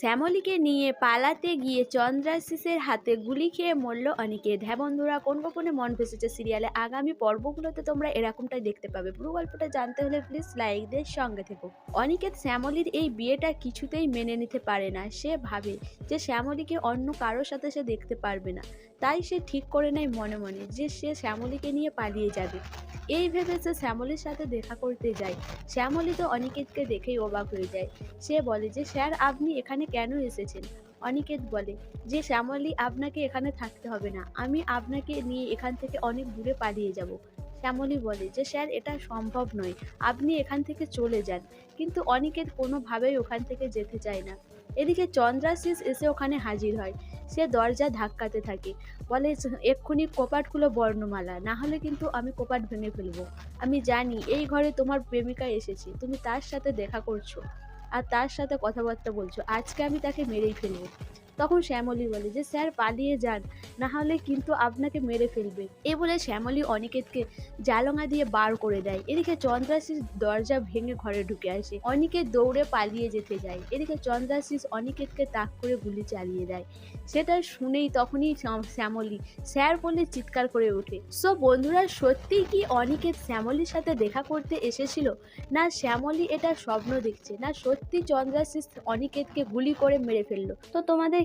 শ্যামলীকে নিয়ে পালাতে গিয়ে চন্দ্রাশিসের হাতে গুলি খেয়ে মরল অনিকেত। হ্যাঁ বন্ধুরা, কোন গোপনে মন ভেসেছে সিরিয়ালে? আগামী পর্বগুলোতে তোমরা এরকমটাই দেখতে পাবে। পুরো গল্পটা জানতে হলে প্লিজ লাইক দিয়ে সঙ্গে থেকো। অনিকেত শ্যামলীর এই বিয়েটা কিছুতেই মেনে নিতে পারে না। সে ভাবে যে শ্যামলীকে অন্য কারোর সাথে সে দেখতে পারবে না। তাই সে ঠিক করে নেয় মনে মনে যে সে শ্যামলীকে নিয়ে পালিয়ে যাবে। এই ভেবে সে শ্যামলের সাথে দেখা করতে যায় শ্যামলি তো অনিকেতকে দেখেই অবাক হয়ে যায়। সে বলে যে, স্যার, আপনি এখানে কেন এসেছেন? অনিকেত বলে, যে শ্যামলি আপনাকে এখানে থাকতে হবে না। আমি আপনাকে নিয়ে এখান থেকে অনেক দূরে পালিয়ে যাব। শ্যামলী বলে যে, স্যার, এটা সম্ভব নয়। আপনি এখান থেকে চলে যান। কিন্তু অনিকেত কোনোভাবেই ওখান থেকে যেতে চায় না। এদিকে চন্দ্রাশিস এসে ওখানে হাজির হয়। সে দরজা ধাক্কাতে থাকে। বলে, এক্ষুনি কপাটগুলো বর্ণমালা। না হলে কিন্তু আমি কপাট ভেঙে ফেলব। আমি জানি এই ঘরে তোমার প্রেমিকা এসেছে। তুমি তার সাথে দেখা করছ। আর তার সাথে কথাবার্তা বলছো। আজকে আমি তাকে মেরেই ফেলব। তখন শ্যামলী বলে যে, স্যার, পালিয়ে যান, না হলে কিন্তু আপনাকে মেরে ফেলবে। এ বলে শ্যামলী অনিকেতকে জালঙা দিয়ে বার করে দেয়। এদিকে চন্দ্রাশিস দরজা ভেঙে ঘরে ঢুকে আসে। অনিকেত দৌড়ে পালিয়ে যেতে যায়। এদিকে চন্দ্রাশিস অনিকেতকে তাক করে গুলি চালিয়ে দেয়। সেটা শুনেই তখনই শ্যাম- শ্যামলী, স্যার বলে চিৎকার করে ওঠে। সো বন্ধুরা, সত্যিই কি অনিকেত শ্যামলীর সাথে দেখা করতে এসেছিল? না শ্যামলী এটা স্বপ্ন দেখছে? না সত্যি চন্দ্রাশিস অনিকেতকে গুলি করে মেরে ফেলল? তো তোমাদের